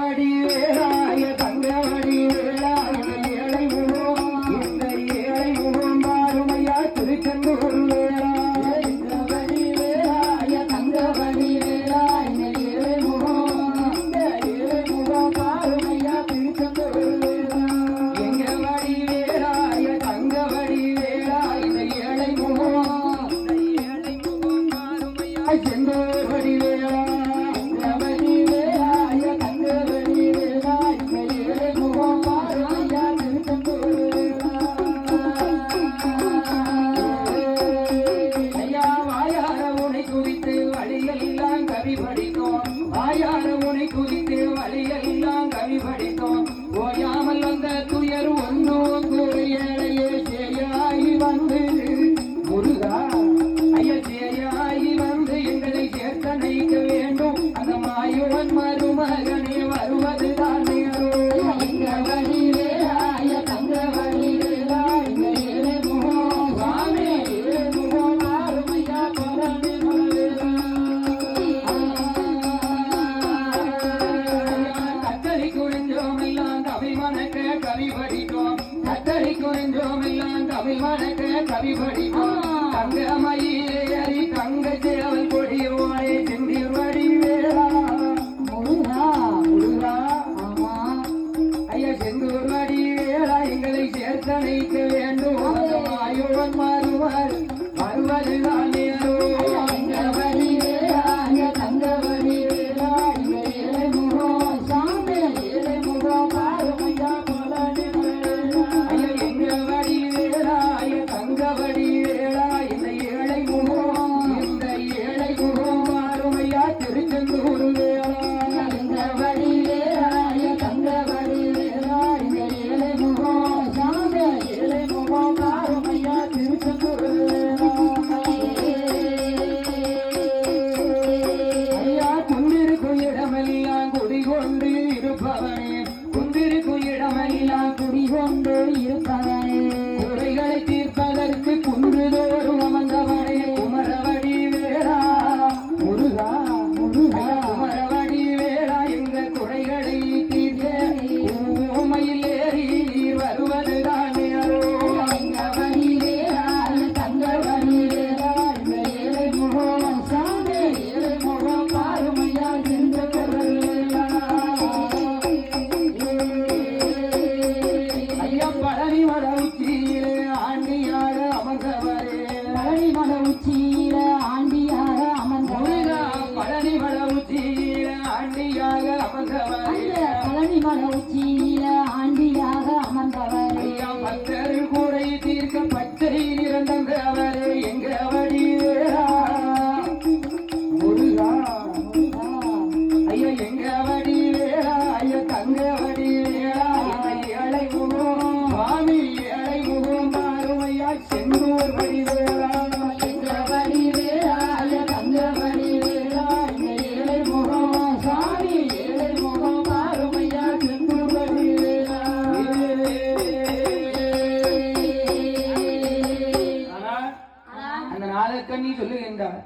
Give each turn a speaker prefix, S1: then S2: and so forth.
S1: வடிவே வழியெல்லாம் கவி படித்தோம் வாயார உனை குறித்து வழியல் வணக்க கவி மணக்க படித்தோம் கத்தரி குறைந்தோம் எல்லாம் தமிழ் வணக்க கவி படித்தோம் தங்கமையிலே அறி தங்கச்சி அவள் கொடியோனே செந்தில் வடிவேலா.
S2: முருகா
S1: முருகா
S2: ஆமா
S1: ஐயா செந்தூர் வடிவேலா எங்களை சேர்த்தணைக்க வேண்டும். அந்த மாறுவார் வருவதுதான்
S2: தங்கவடி
S1: வேளா இந்த ஏழை முகம் இந்த ஏழை
S2: ஏழை ஏழை
S1: ஐயா குந்திருக்கும் இடமெல்லாம் குடிகொண்டு இருப்பவனே. குந்திருக்கும் இடமெல்லாம்
S2: குடிகொண்டு இருப்பவனே.
S1: உச்சியில ஆண்டியாக அமர்ந்தவரே.
S2: பழனி மட உச்சியிலே ஆண்டியாக அமர்ந்தவரே.
S1: பழனி ஆண்டியாக அமர்ந்தவரே. தீர்க்க பச்சை நிறந்தவரே lugar.